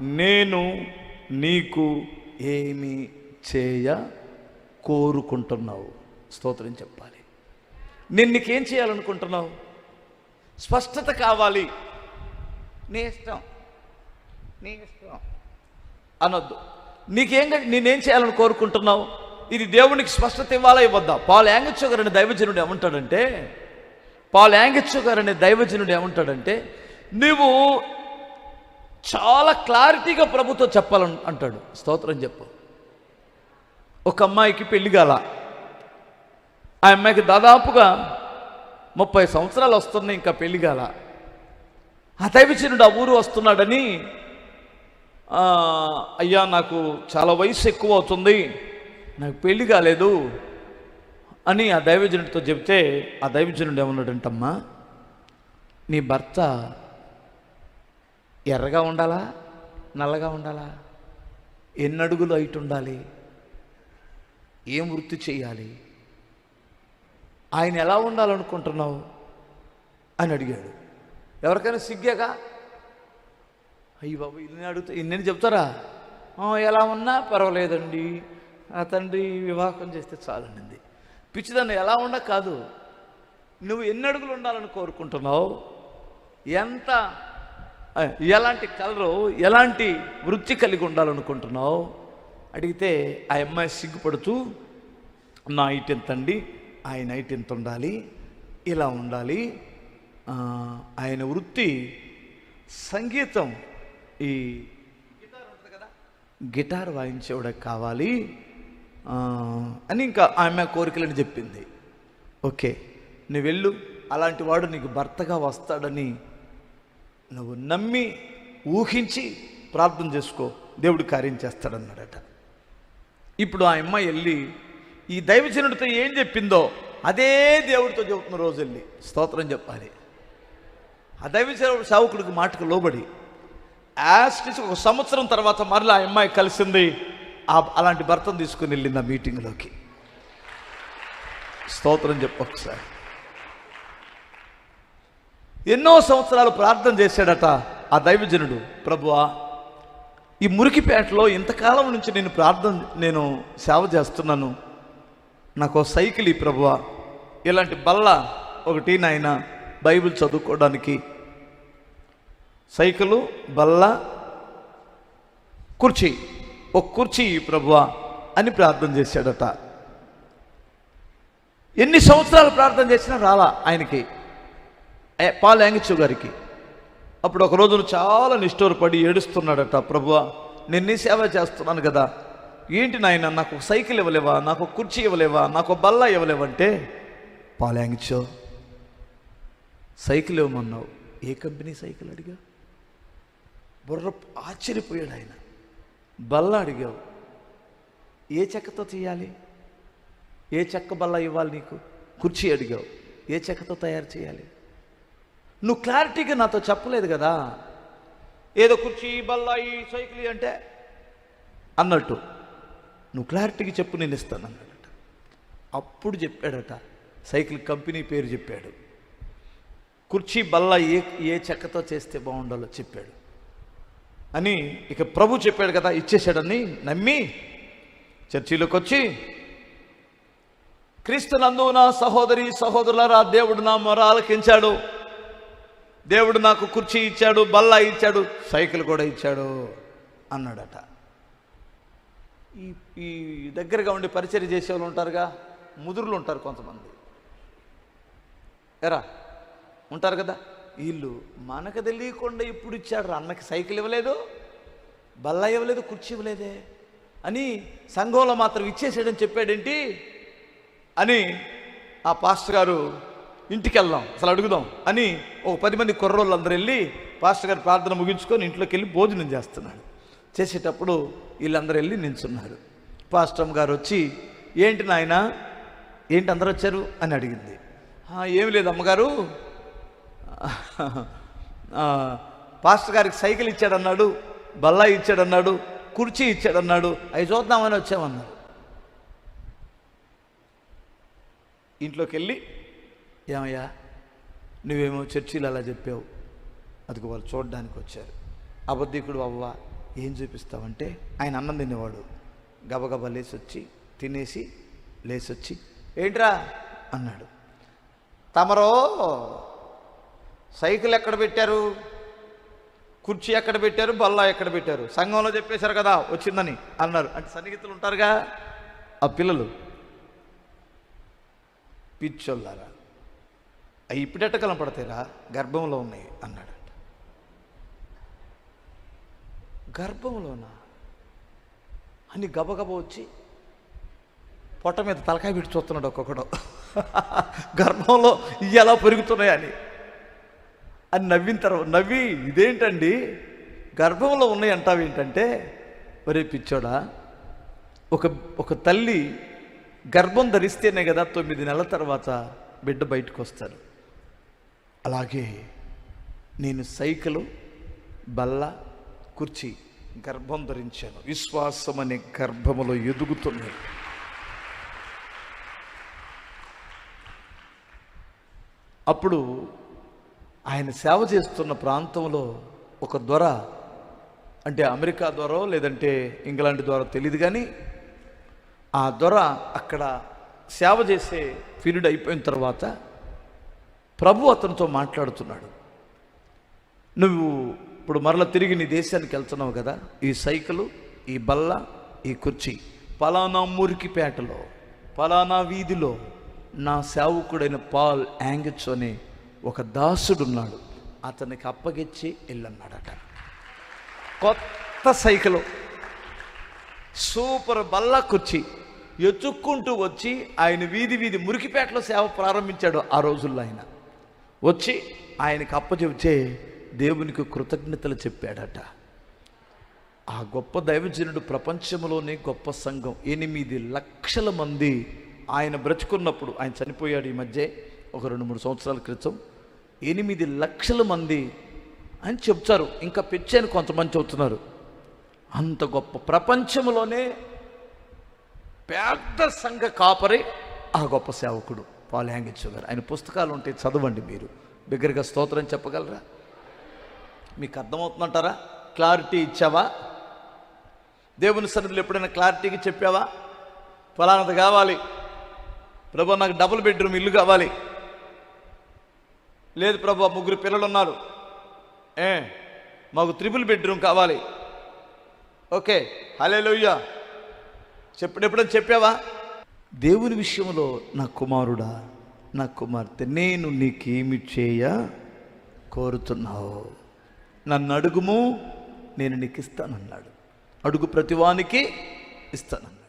నేను నీకు ఏమి చేయ కోరుకుంటున్నావు? స్తోత్రం చెప్పాలి. నేను నీకేం చేయాలనుకుంటున్నావు? స్పష్టత కావాలి. నీ ఇష్టం. నీ ఇష్టం. అనొద్దు. నీకేం నేనేం చేయాలని కోరుకుంటున్నావు? ఇది దేవునికి స్పష్టత ఇవ్వాలా ఇవ్వద్దా? పాల్ యాంగిచ్చో గారు అనే దైవజనుడు ఏమంటాడంటే పాల్ యాంగిచ్చో గారు అనే దైవజనుడు ఏమంటాడంటే నువ్వు చాలా క్లారిటీగా ప్రభుతో చెప్పాలని అంటాడు. స్తోత్రం చెప్పు. ఒక అమ్మాయికి పెళ్ళి కాల ఆ అమ్మాయికి దాదాపుగా ముప్పై సంవత్సరాలు వస్తున్నాయి ఇంకా పెళ్ళి కాల ఆ దైవజనుడు ఆ ఊరు వస్తున్నాడని అయ్యా నాకు చాలా వయసు ఎక్కువ అవుతుంది. నాకు పెళ్ళి కాలేదు అని ఆ దైవజనుడితో చెబితే ఆ దైవజనుడు ఏమన్నాడంటమ్మా నీ భర్త ఎర్రగా ఉండాలా? నల్లగా ఉండాలా? ఎన్ని అడుగులు హైట్ ఉండాలి? ఏం వృత్తి చేయాలి? ఆయన ఎలా ఉండాలనుకుంటున్నావు? అని అడిగాడు. ఎవరికైనా సిగ్గాగా? అయ్యి బాబు ఇన్ని అడుగుతా ఇన్ని చెప్తారా? ఎలా ఉన్నా పర్వాలేదండి. ఆ తండ్రి వివాహం చేస్తే చాలండింది. పిచ్చిదాన్ని ఎలా ఉండ కాదు నువ్వు ఎన్ని అడుగులు ఉండాలని కోరుకుంటున్నావు? ఎంత ఎలాంటి కలరు ఎలాంటి వృత్తి కలిగి ఉండాలనుకుంటున్నావు? అడిగితే ఆ అమ్మాయి సిగ్గుపడుతూ నా హైట్ ఎంత అండి ఆయన నైట్ ఎంత ఉండాలి? ఇలా ఉండాలి? ఆయన వృత్తి సంగీతం. ఈ గిటార్ వాయించేవాడికి కావాలి. అని ఇంకా ఆమె కోరికలని చెప్పింది. ఓకే నువ్వు వెళ్ళు. అలాంటి వాడు నీకు భర్తగా వస్తాడని నువ్వు నమ్మి ఊహించి ప్రార్థన చేసుకో. దేవుడు కార్యం చేస్తాడన్నాడట. ఇప్పుడు ఆ అమ్మాయి వెళ్ళి ఈ దైవజనుడితో ఏం చెప్పిందో అదే దేవుడితో చెబుతున్న రోజు వెళ్ళి స్తోత్రం చెప్పాలి. ఆ దైవజనుడు సేవకుడికి మాటకు లోబడి యాస్టిస్ ఒక సంవత్సరం తర్వాత మరలా ఆ అమ్మాయి కలిసింది. ఆ అలాంటి భర్తను తీసుకుని వెళ్ళింది ఆ మీటింగ్లోకి. స్తోత్రం చెప్పు ఒకసారి. ఎన్నో సంవత్సరాలు ప్రార్థన చేశాడట ఆ దైవజనుడు. ప్రభువా ఈ మురికిపేటలో ఇంతకాలం నుంచి నేను ప్రార్థన నేను సేవ చేస్తున్నాను. నాకు సైకిల్ ఈ ప్రభువా. ఇలాంటి బల్ల ఒకటి నాయన బైబిల్ చదువుకోవడానికి. సైకిలు బల్ల కుర్చీ ఒక కుర్చీ ఈ ప్రభువా అని ప్రార్థన చేశాడట. ఎన్ని సంవత్సరాలు ప్రార్థన చేసినా రాలా ఆయనకి. ఏ- పాల్ గారికి. అప్పుడు ఒక రోజున చాలా నిష్ఠూరపడి ఏడుస్తున్నాడట ప్రభువా నేను నీ సేవ చేస్తున్నాను కదా. ఏంటి నాయన నాకు సైకిల్ ఇవ్వలేవా? నాకు కుర్చీ ఇవ్వలేవా? నాకు బల్ల ఇవ్వలేవంటే? పాల్ యాంగిచో సైకిల్ ఇవ్వమన్నావు. ఏ కంపెనీ సైకిల్ అడిగా? బుర్ర ఆశ్చర్యపోయాడు ఆయన. బల్ల అడిగావు. ఏ చెక్కతో చేయాలి ఏ చెక్క బల్ల ఇవ్వాలి నీకు? కుర్చీ అడిగావు. ఏ చెక్కతో తయారు చేయాలి? నువ్వు క్లారిటీగా నాతో చెప్పలేదు కదా. ఏదో కుర్చీ బల్ల ఈ సైకిల్ అంటే అన్నట్టు నువ్వు క్లారిటీగా చెప్పు నేను ఇస్తాను అన్నాడట. అప్పుడు చెప్పాడట సైకిల్ కంపెనీ పేరు చెప్పాడు. కుర్చీ బల్ల ఏ ఏ చెక్కతో చేస్తే బాగుండాలో చెప్పాడు. అని ఇక ప్రభు చెప్పాడు కదా ఇచ్చేసాడని నమ్మి చర్చిలోకి వచ్చి క్రీస్తునందు నా సహోదరి సహోదరులారా దేవుడు నా మొర ఆలకించాడు. దేవుడు నాకు కుర్చీ ఇచ్చాడు బల్ల ఇచ్చాడు సైకిల్ కూడా ఇచ్చాడు అన్నాడట. ఈ ఈ దగ్గరగా ఉండి పరిచయం చేసే వాళ్ళు ఉంటారుగా? ముదురులు ఉంటారు కొంతమంది. ఎరా ఉంటారు కదా? వీళ్ళు మనకు తెలియకుండా ఇప్పుడు ఇచ్చాడు అన్నకి సైకిల్ ఇవ్వలేదు బల్ల ఇవ్వలేదు కుర్చీ ఇవ్వలేదే. అని సంఘంలో మాత్రం ఇచ్చేసాడని చెప్పాడేంటి? అని ఆ పాస్టర్ గారు ఇంటికి వెళ్దాం అసలు అడుగుదాం అని ఒక పది మంది కుర్రోళ్ళు అందరూ వెళ్ళి పాస్టర్ గారు ప్రార్థన ముగించుకొని ఇంట్లోకి వెళ్ళి భోజనం చేస్తున్నాడు చేసేటప్పుడు వీళ్ళందరూ వెళ్ళి నించున్నారు. పాస్టర్ గారు వచ్చి ఏంటి నాయన ఏంటి అందరూ వచ్చారు? అని అడిగింది. ఏమి లేదు అమ్మగారు. పాస్టర్ గారికి సైకిల్ ఇచ్చాడన్నాడు బల్లా ఇచ్చాడన్నాడు కుర్చీ ఇచ్చాడన్నాడు అవి చూద్దామని వచ్చామన్నారు. ఇంట్లోకి వెళ్ళి ఏమయ్యా? నువ్వేమో చర్చిలు అలా చెప్పావు. అందుకు వాళ్ళు చూడడానికి వచ్చారు. అబద్ధికుడు అవ్వ ఏం చూపిస్తావంటే ఆయన అన్నం తినేవాడు. గబగబా లేచి వచ్చి తినేసి లేసొచ్చి ఏంట్రా? అన్నాడు. తమరో సైకిల్ ఎక్కడ పెట్టారు? కుర్చీ ఎక్కడ పెట్టారు? బల్ల ఎక్కడ పెట్టారు? సంఘంలో చెప్పేశారు కదా వచ్చిందని అన్నారు. అంటే సన్నిహితులు ఉంటారుగా? ఆ పిల్లలు పిచ్చోళ్ళారా? అవి ఇప్పుడెట్ట కనపడతాయిరా గర్భంలో ఉన్నాయి అన్నాడట గర్భంలోనా? అని గబగబ వచ్చి పొట్ట మీద తలకాయ పెట్టి చూస్తున్నాడు ఒక్కొక్కడు. గర్భంలో ఇవి ఎలా పెరుగుతున్నాయని అని. నవ్విన తర్వాత నవ్వి ఇదేంటండి? గర్భంలో ఉన్నాయి అంటావు ఏంటంటే ఒరే పిచ్చోడా ఒక ఒక తల్లి గర్భం ధరిస్తేనే కదా తొమ్మిది నెలల తర్వాత బిడ్డ బయటకు వస్తారు అలాగే నేను సైకిలు బల్ల కుర్చీ గర్భం ధరించాను. విశ్వాసం అనే గర్భములో ఎదుగుతుంది. అప్పుడు ఆయన సేవ చేస్తున్న ప్రాంతంలో ఒక దొర అంటే అమెరికా దొర లేదంటే ఇంగ్లాండ్ ద్వారా తెలియదు కానీ ఆ దొర అక్కడ సేవ చేసే ఫీరియడ్ అయిపోయిన తర్వాత ప్రభు అతనితో మాట్లాడుతున్నాడు. నువ్వు ఇప్పుడు మరల తిరిగి నీ దేశానికి వెళ్తున్నావు కదా ఈ సైకిలు ఈ బల్ల ఈ కుర్చీ పలానా మురికిపేటలో పలానా వీధిలో నా సేవకుడైన పాల్ యాంగిచ్ అనే ఒక దాసుడున్నాడు. అతనికి అప్పగిచ్చి వెళ్ళన్నాడట. కొత్త సైకిల్ సూపర్ బల్ల కుర్చీ ఎత్తుక్కుంటూ వచ్చి ఆయన వీధి వీధి మురికిపేటలో సేవ ప్రారంభించాడు ఆ రోజుల్లో ఆయన. వచ్చి ఆయనకి అప్పచెబితే దేవునికి కృతజ్ఞతలు చెప్పాడట. ఆ గొప్ప దైవజనుడు ప్రపంచంలోనే గొప్ప సంఘం. ఎనిమిది లక్షల మంది ఆయన బ్రతుకున్నప్పుడు ఆయన చనిపోయాడు ఈ మధ్య ఒక రెండు మూడు సంవత్సరాల క్రితం. ఎనిమిది లక్షల మంది అని చెప్తారు ఇంకా పెంచాను కొంతమంది చెబుతున్నారు. అంత గొప్ప ప్రపంచంలోనే పెద్ద సంఘ కాపరి ఆ గొప్ప సేవకుడు. పాల్ హ్యాంగిచ్చు గారు ఆయన పుస్తకాలు ఉంటే చదవండి మీరు. బిగ్గరగా స్తోత్రం చెప్పగలరా? మీకు అర్థమవుతుందంటారా? క్లారిటీ ఇచ్చావా? దేవుని సన్నిధిలో ఎప్పుడైనా క్లారిటీకి చెప్పావా? ఫలానది కావాలి. ప్రభు నాకు డబుల్ బెడ్రూమ్ ఇల్లు కావాలి. లేదు ప్రభు ముగ్గురు పిల్లలు ఉన్నారు. ఏ మాకు త్రిపుల్ బెడ్రూమ్ కావాలి. ఓకే హలే లోయ్యా చెప్పినప్పుడని చెప్పావా? దేవుని విషయంలో నా కుమారుడా నా కుమార్తె నేను నీకేమి చేయ కోరుతున్నావు? నన్ను అడుగుము నేను నీకు ఇస్తానన్నాడు అడుగు ప్రతివానికి ఇస్తానన్నాడు